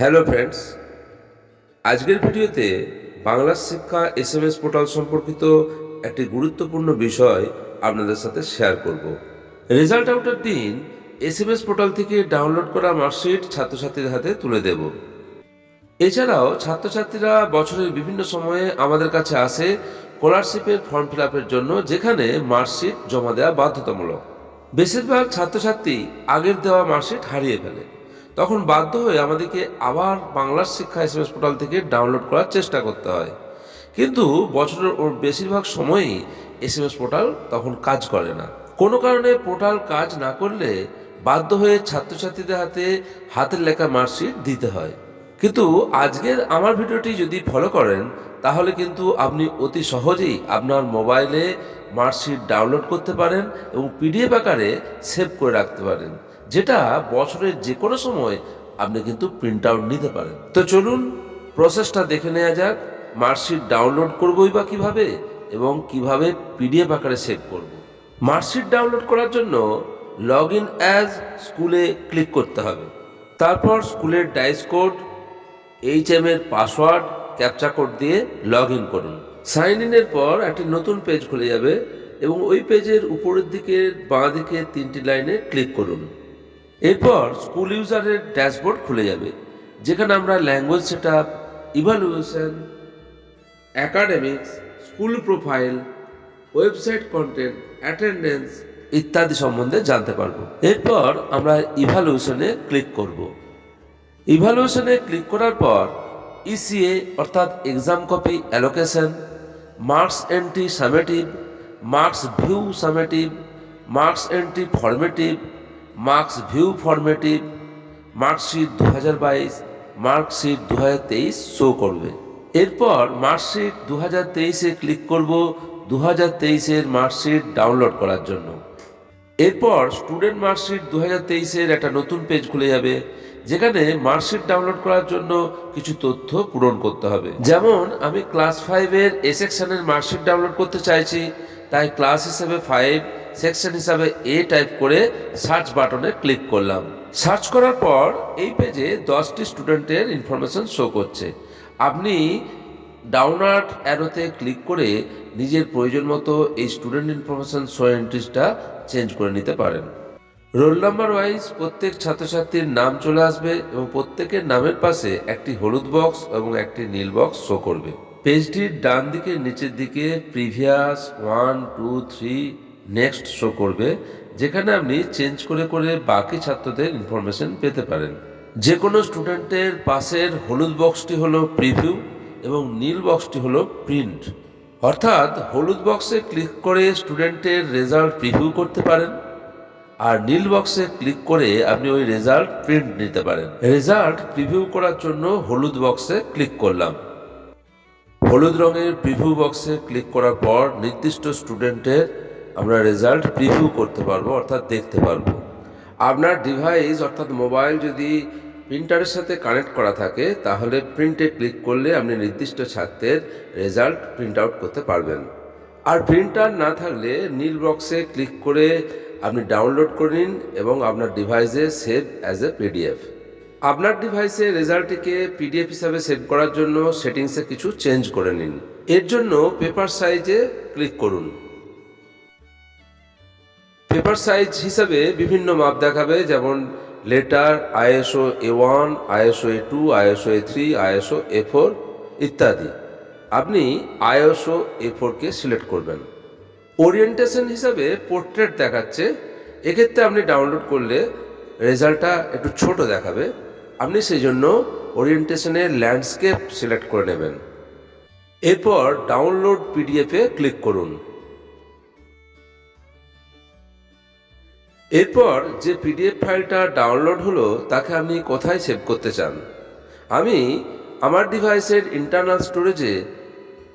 Hello friends, আজকের ভিডিওতে বাংলা শিক্ষা এস এম এস পোর্টাল সম্পর্কিত একটি গুরুত্বপূর্ণ বিষয় আপনাদের সাথে শেয়ার করব। রেজাল্ট আউটের দিন এস এম এস পোর্টাল থেকে ডাউনলোড করা মার্কশিট ছাত্রছাত্রীদের হাতে তুলে দেব। এছাড়াও ছাত্রছাত্রীরা বছরের বিভিন্ন সময়ে আমাদের কাছে আসে স্কলারশিপের ফর্ম ফিল আপের জন্য, যেখানে মার্কশিট জমা দেওয়া বাধ্যতামূলক। বেশিরভাগ ছাত্রছাত্রী আগের দেওয়া মার্কশিট হারিয়ে ফেলে। তখন বাধ্য হয়ে আমাদেরকে আবার বাংলার শিক্ষা এসএমএস পোর্টাল থেকে ডাউনলোড করার চেষ্টা করতে হয়। কিন্তু বছরের ওর বেশিরভাগ সময়ই এসএমএস পোর্টাল তখন কাজ করে না। কোনো কারণে পোর্টাল কাজ না করলে বাধ্য হয়ে ছাত্রছাত্রীদের হাতে হাতের লেখা মার্কশিট দিতে হয়। কিন্তু আজকের আমার ভিডিওটি যদি ফলো করেন, তাহলে কিন্তু আপনি অতি সহজেই আপনার মোবাইলে মার্কশিট ডাউনলোড করতে পারেন এবং পিডিএফ আকারে সেভ করে রাখতে পারেন। যেটা বছরের যে কোনো সময় আপনি কিন্তু প্রিন্ট আউট নিতে পারেন। তো চলুন প্রসেসটা দেখে নেওয়া যাক মার্কশিট ডাউনলোড করবই বা কীভাবে এবং কীভাবে পিডিএফ আকারে সেভ করব। মার্কশিট ডাউনলোড করার জন্য লগ ইন অ্যাজ স্কুলে ক্লিক করতে হবে। তারপর স্কুলের ডাইস কোড এইচ এম এর পাসওয়ার্ড ক্যাপচা কোড দিয়ে লগ ইন করুন সাইন ইনের পর একটি নতুন পেজ খুলে যাবে এবং ওই পেজের উপরের দিকে বাঁ দিকে তিনটি লাইনে ক্লিক করুন। এরপর স্কুল ইউজারের ড্যাশবোর্ড খুলে যাবে, যেখানে আমরা language set up evaluation academics school profile website content attendance ইত্যাদি সম্বন্ধে জানতে পারব। এরপর আমরা ইভালুয়েশনে ক্লিক করব। ইভালুয়েশনে ক্লিক করার পর ইসিএ অর্থাৎ exam copy allocation marks entry summative marks view summative marks entry formative marks view formative marksheet দু হাজার বাইশ, মার্কশিট দু হাজার তেইশ শো করবে। এরপর মার্কশিট দু হাজার তেইশে ক্লিক করব দু হাজার তেইশের মার্কশিট ডাউনলোড করার জন্য। এরপর স্টুডেন্ট মার্কশিট দু হাজার তেইশের একটা নতুন পেজ খুলে যাবে, যেখানে মার্কশিট ডাউনলোড করার জন্য কিছু তথ্য পূরণ করতে হবে। যেমন, আমি ক্লাস ফাইভের এ সেকশনের মার্কশিট ডাউনলোড করতে চাইছি, তাই ক্লাস হিসেবে ফাইভ সেকশন হিসাবে এ টাইপ করে সার্চ বাটনে ক্লিক করলাম। সার্চ করার পর এই পেজে দশটি স্টুডেন্টের ইনফরমেশন শো করছে। আপনি ডাউনলোড অ্যারোতে ক্লিক করে নিজের প্রয়োজন মতো এই স্টুডেন্ট ইনফরমেশন শো এন্ট্রিসটা চেঞ্জ করে নিতে পারেন। রোল নাম্বার ওয়াইজ প্রত্যেক ছাত্রছাত্রীর নাম চলে আসবে এবং প্রত্যেকের নামের পাশে একটি হলুদ বক্স এবং একটি নীল বক্স শো করবে। পেজটির ডান দিকে নিচের দিকে previous one two three next show করবে, যেখানে আপনি চেঞ্জ করে করে বাকি ছাত্রদের ইনফরমেশন পেতে পারেন। যে কোনো স্টুডেন্টের পাশের হলুদ বক্সটি হলো প্রিভিউ এবং নীল বক্সটি হলো প্রিন্ট অর্থাৎ হলুদ বক্সে ক্লিক করে স্টুডেন্টের রেজাল্ট প্রিভিউ করতে পারেন, আর নীল বক্সে ক্লিক করে আপনি ওই রেজাল্ট প্রিন্ট নিতে পারেন। রেজাল্ট প্রিভিউ করার জন্য হলুদ বক্সে ক্লিক করলাম। হলুদ রঙের প্রিভিউ বক্সে ক্লিক করার পর নির্দিষ্ট স্টুডেন্টের আমরা রেজাল্ট প্রিভিউ করতে পারব, অর্থাৎ দেখতে পারব। আপনার ডিভাইস অর্থাৎ মোবাইল যদি প্রিন্টারের সাথে কানেক্ট করা থাকে, তাহলে প্রিন্টে ক্লিক করলে আপনি নির্দিষ্ট ছাত্রের রেজাল্ট প্রিন্ট আউট করতে পারবেন। আর প্রিন্টার না থাকলে নীল বক্সে ক্লিক করে আপনি ডাউনলোড করে নিন এবং আপনার ডিভাইসে সেভ অ্যাজ এ পিডিএফ আপনার ডিভাইসে রেজাল্টটিকে পিডিএফ হিসাবে সেভ করার জন্য সেটিংসে কিছু চেঞ্জ করে নিন। এর জন্য পেপার সাইজে ক্লিক করুন। পেপার সাইজ হিসাবে বিভিন্ন মাপ দেখাবে, যেমন letter ISO A one ISO A two ISO A three ISO A four ইত্যাদি। আপনি আইএসও এ ফোরকে সিলেক্ট করবেন। ওরিয়েন্টেশন হিসাবে পোর্ট্রেট দেখাচ্ছে। এক্ষেত্রে আপনি ডাউনলোড করলে রেজাল্টটা একটু ছোট দেখাবে। আপনি সেই জন্য ওরিয়েন্টেশনে ল্যান্ডস্কেপ সিলেক্ট করে নেবেন। এরপর ডাউনলোড পিডিএফে ক্লিক করুন। এরপর যে পিডিএফ ফাইলটা ডাউনলোড হলো, তাকে আপনি কোথায় সেভ করতে চান? আমি আমার ডিভাইসের ইন্টারনাল স্টোরেজে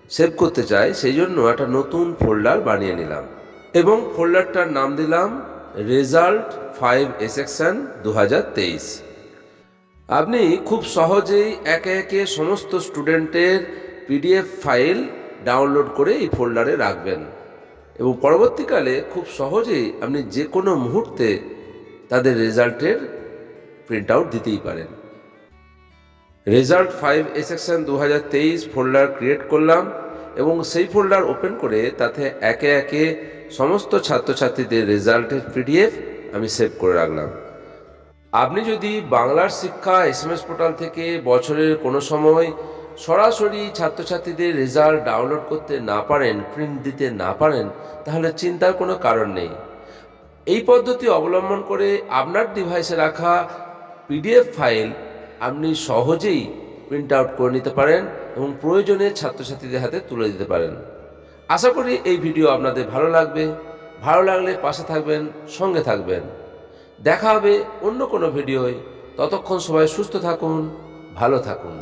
সেভ করতে চাই, সেই জন্য একটা নতুন ফোল্ডার বানিয়ে নিলাম। এবং ফোল্ডারটার নাম দিলাম রেজাল্ট ফাইভ এসেকশন দু হাজার তেইশ। আপনি খুব সহজেই একে একে সমস্ত স্টুডেন্টের পিডিএফ ফাইল ডাউনলোড করে এই ফোল্ডারে রাখবেন। এবং পরবর্তীকালে খুব সহজেই আপনি যে কোনো মুহূর্তে তাদের রেজাল্টের প্রিন্ট আউট দিতেই পারেন। রেজাল্ট ফাইভ এ সেকশন দু হাজার তেইশ ফোল্ডার ক্রিয়েট করলাম এবং সেই ফোল্ডার ওপেন করে তাতে একে একে সমস্ত ছাত্রছাত্রীদের রেজাল্টের পিডিএফ আমি সেভ করে রাখলাম। আপনি যদি বাংলার শিক্ষা এসএমএস পোর্টাল থেকে বছরের কোনো সময় সরাসরি ছাত্রছাত্রীদের রেজাল্ট ডাউনলোড করতে না পারেন প্রিন্ট দিতে না পারেন, তাহলে চিন্তার কোনো কারণ নেই। এই পদ্ধতি অবলম্বন করে আপনার ডিভাইসে রাখা পিডিএফ ফাইল আপনি সহজেই প্রিন্ট আউট করে নিতে পারেন এবং প্রয়োজনে ছাত্রছাত্রীদের হাতে তুলে দিতে পারেন। আশা করি এই ভিডিও আপনাদের ভালো লাগবে। ভালো লাগলে পাশে থাকবেন, সঙ্গে থাকবেন। দেখা হবে অন্য কোনো ভিডিওয় ততক্ষণ সবাই সুস্থ থাকুন, ভালো থাকুন।